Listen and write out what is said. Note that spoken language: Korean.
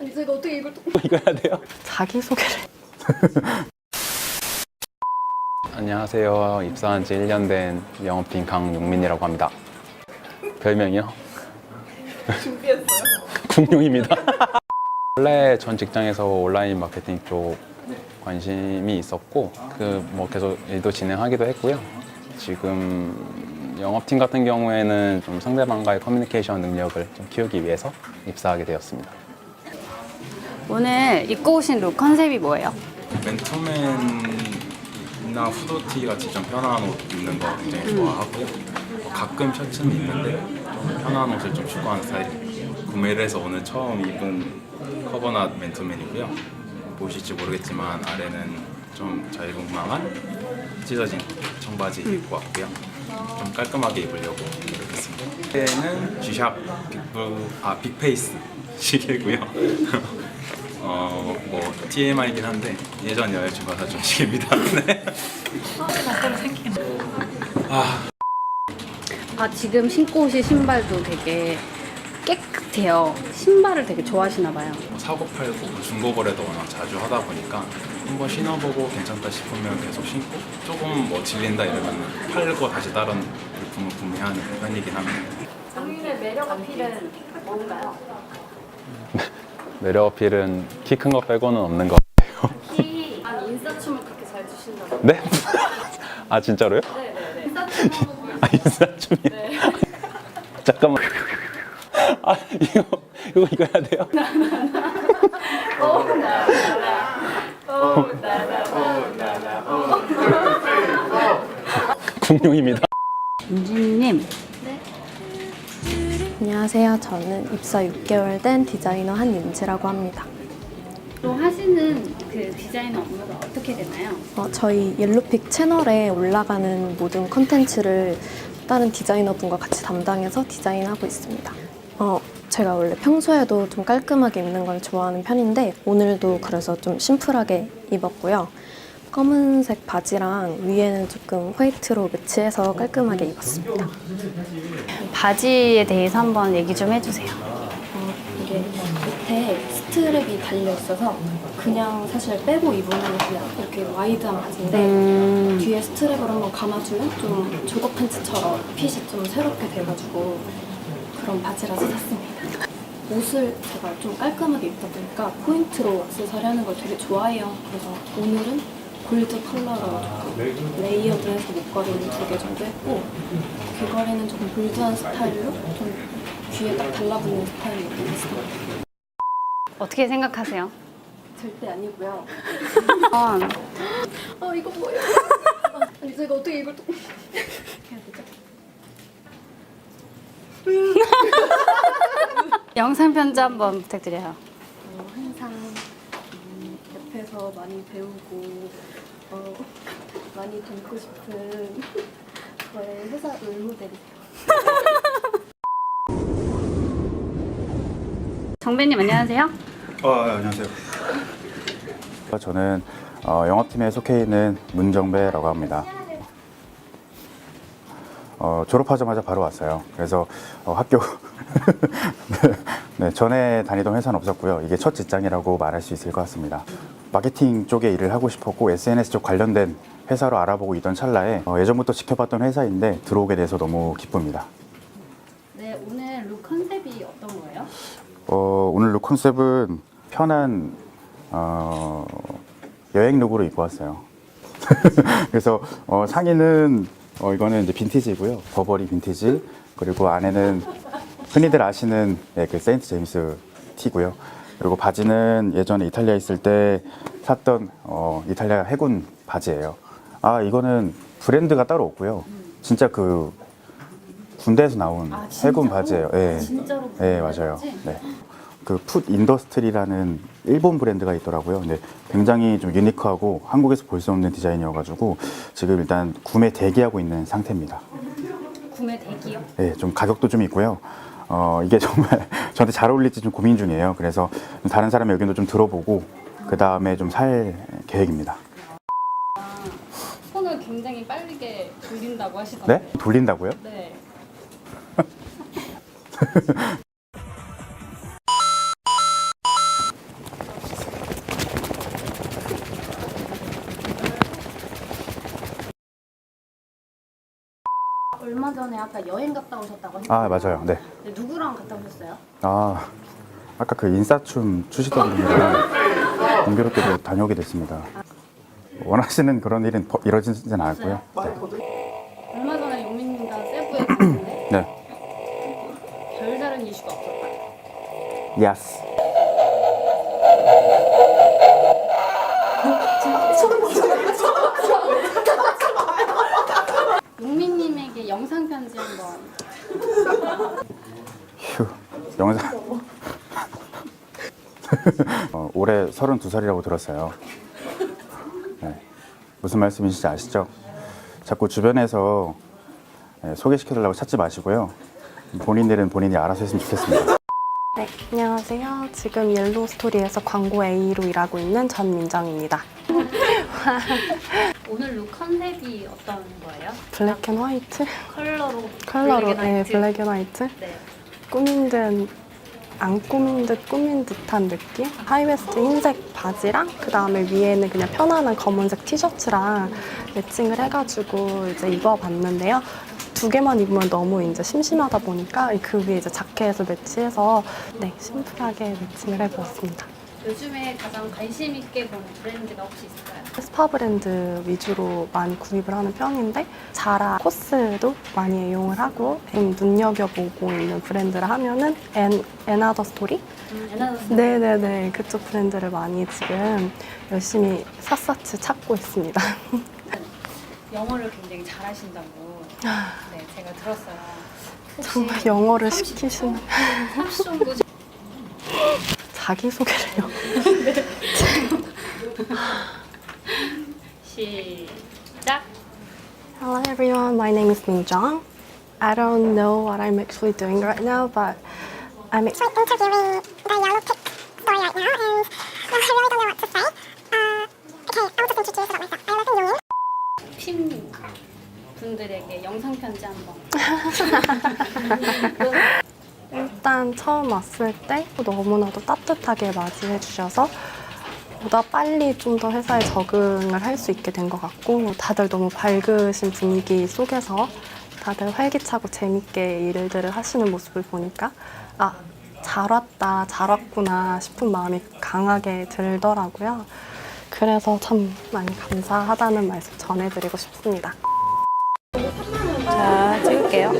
아니 제가 어떻게 이걸 또 이거 해야 돼요? 자기소개를. 안녕하세요. 입사한 지 1년 된 영업팀 강용민이라고 합니다. 별명이요? 준비했어요? 공룡입니다. 원래 전 직장에서 온라인 마케팅 쪽 관심이 있었고 그 뭐 계속 일도 진행하기도 했고요. 지금 영업팀 같은 경우에는 좀 상대방과의 커뮤니케이션 능력을 좀 키우기 위해서 입사하게 되었습니다. 오늘 입고 오신 룩 컨셉이 뭐예요? 맨투맨이나 후드티 같이 좀 편한 옷 입는 거 굉장히 좋아하고요. 뭐 가끔 셔츠는 입는데 좀 편한 옷을 좀 추구하는 스타일이에요. 구매를 해서 오늘 처음 입은 커버낫 맨투맨이고요. 보실지 모르겠지만 아래는 좀 자유분방한 찢어진 청바지 입고 왔고요. 좀 깔끔하게 입으려고 노력했습니다. 얘는 G샵 빅브 아 빅페이스 시계고요. 어, 뭐 TMI긴 한데 예전 여자친구가 사준 시계입니다. 네. 아 지금 신고 오신 신발도 되게 깨끗해요. 신발을 되게 좋아하시나 봐요. 뭐 사고 팔고 중고 거래도 워낙 자주 하다 보니까 한번 신어보고 괜찮다 싶으면 계속 신고 조금 뭐 질린다 이러면 팔고 다시 다른 물품을 구매하는 편이긴 합니다. 정민의 매력 어필은 뭔가요? 매력 어필은 키 큰 거 빼고는 없는 것 같아요. 키, 아니 인싸춤을 그렇게 잘 추신다고. 네? 아 진짜로요? 네네네. 인싸춤 한번 보여주세요. 아 인사춤이 네. 잠깐만 아 이거 이거 이거 해야 돼요? 공룡입니다. 윤진님, 안녕하세요. 저는 입사 6개월 된 디자이너 한윤지라고 합니다. 또 하시는 그 디자이너 업무가 어떻게 되나요? 어, 저희 옐로픽 채널에 올라가는 모든 컨텐츠를 다른 디자이너분과 같이 담당해서 디자인하고 있습니다. 어, 제가 원래 평소에도 좀 깔끔하게 입는 걸 좋아하는 편인데 오늘도 그래서 좀 심플하게 입었고요. 검은색 바지랑 위에는 조금 화이트로 매치해서 깔끔하게 입었습니다. 바지에 대해서 한번 얘기 좀 해주세요. 어, 이게 밑에 스트랩이 달려 있어서 그냥 사실 빼고 입으면 그냥 이렇게 와이드한 바지인데 음, 뒤에 스트랩을 한번 감아주면 좀 조거 팬츠처럼 핏이 좀 새롭게 돼가지고 그런 바지라서 샀습니다. 옷을 제가 좀 깔끔하게 입다 보니까 포인트로 액세서리 하는 걸 되게 좋아해요. 그래서 오늘은 골드 컬러로 조금 레이어드해서 목걸이는 두 개 정도 했고 귀걸이는 조금 볼드한 스타일로 좀 귀에 딱 달라붙는 스타일로 입었습니다. 어떻게 생각하세요? 절대 아니고요. 어, 아 이거 뭐예요? 아니 제가 어떻게 이걸 또 해야 되죠? 영상 편지 한번 부탁드려요. 옆에서 많이 배우고 어, 많이 닮고 싶은 저의 회사 롤모델이세요. 정배님 안녕하세요. 어, 네, 안녕하세요. 저는 어, 영업팀에 속해 있는 문정배라고 합니다. 어, 졸업하자마자 바로 왔어요. 그래서 어, 학교 네, 네, 전에 다니던 회사는 없었고요. 이게 첫 직장이라고 말할 수 있을 것 같습니다. 마케팅 쪽에 일을 하고 싶었고 SNS 쪽 관련된 회사로 알아보고 있던 찰나에 어, 예전부터 지켜봤던 회사인데 들어오게 돼서 너무 기쁩니다. 네 오늘 룩 컨셉이 어떤 거예요? 어, 오늘 룩 컨셉은 편한 어, 여행 룩으로 입고 왔어요. 그래서 어, 상의는 어, 이거는 이제 빈티지고요. 버버리 빈티지 그리고 안에는 흔히들 아시는 네, 그 세인트 제임스 티고요. 그리고 바지는 예전에 이탈리아 있을 때 샀던 어, 이탈리아 해군 바지예요. 아 이거는 브랜드가 따로 없고요. 진짜 그 군대에서 나온 아, 진짜로? 해군 바지예요. 예. 진짜로 네, 맞아요. 바지? 네. 그풋 인더스트리라는 일본 브랜드가 있더라고요. 근데 굉장히 좀 유니크하고 한국에서 볼 수 없는 디자인이어가지고 지금 일단 구매 대기하고 있는 상태입니다. 구매 대기요? 네, 좀 가격도 좀 있고요. 어, 이게 정말 저한테 잘 어울릴지 좀 고민 중이에요. 그래서 다른 사람의 의견도 좀 들어보고 그 다음에 좀 살 계획입니다. 손을 굉장히 빠르게 돌린다고 하시던데. 네? 돌린다고요? 네. 얼마 전에 아까 여행 갔다 오셨다고 했는데 아 맞아요. 네. 누구랑 갔다 오셨어요? 아 아까 그 인싸춤 추시던 분이랑 공교롭게도 다녀오게 됐습니다. 원하시는 그런 일은 버- 이루어지진 않았고요. 네. 얼마 전에 용민님과 세부에 갔는데 네. 별다른 이슈가 없었다. 예스. 용민님 에게 영상 편지 한번. 휴. 영상. 어, 올해 32살이라고 들었어요. 네. 무슨 말씀이신지 아시죠? 자꾸 주변에서 네, 소개시켜달라고 찾지 마시고요. 본인 일은 본인이 알아서 했으면 좋겠습니다. 네, 안녕하세요. 지금 옐로우 스토리에서 광고 A로 일하고 있는 전민정입니다. 오늘 룩 컨셉이 어떤 거예요? 블랙 앤 화이트? 컬러로 컬러로, 블랙 앤 네, 화이트. 블랙 앤 화이트. 네. 꾸민 듯, 안 꾸민 듯 꾸민 듯한 느낌? 하이웨스트 흰색 바지랑 그 다음에 위에는 그냥 편안한 검은색 티셔츠랑 매칭을 해가지고 이제 입어봤는데요. 두 개만 입으면 너무 이제 심심하다 보니까 그 위에 이제 자켓을 매치해서 네, 심플하게 매칭을 해보았습니다. 요즘에 가장 관심 있게 보는 브랜드가 혹시 있을까요? 스파 브랜드 위주로 많이 구입을 하는 편인데 자라 코스도 많이 이용을 하고 좀 눈여겨보고 있는 브랜드를 하면은 엔, 에나더 스토리? 음, 에나더스. 네네네 그쪽 브랜드를 많이 지금 열심히 샅샅이 찾고 있습니다 영어를 굉장히 잘하신다고 네 제가 들었어요. 혹시 정말 영어를 시키시는 30 정도 자기소개를요 시작. Hello everyone, my name is Min Jong. I don't know what I'm actually doing right now, but I'm interviewing the yellow pig story right now, and I really don't know what to say. Uh, okay, I'll just introduce about myself. I live in Yongin. 팀 분들에게 영상 편지 한번. 일단 처음 왔을 때 너무나도 따뜻하게 맞이해 주셔서 보다 빨리 좀 더 회사에 적응을 할 수 있게 된 것 같고 다들 너무 밝으신 분위기 속에서 다들 활기차고 재밌게 일들을 하시는 모습을 보니까 아, 잘 왔다, 잘 왔구나 싶은 마음이 강하게 들더라고요. 그래서 참 많이 감사하다는 말씀 전해드리고 싶습니다. 자, 찍을게요.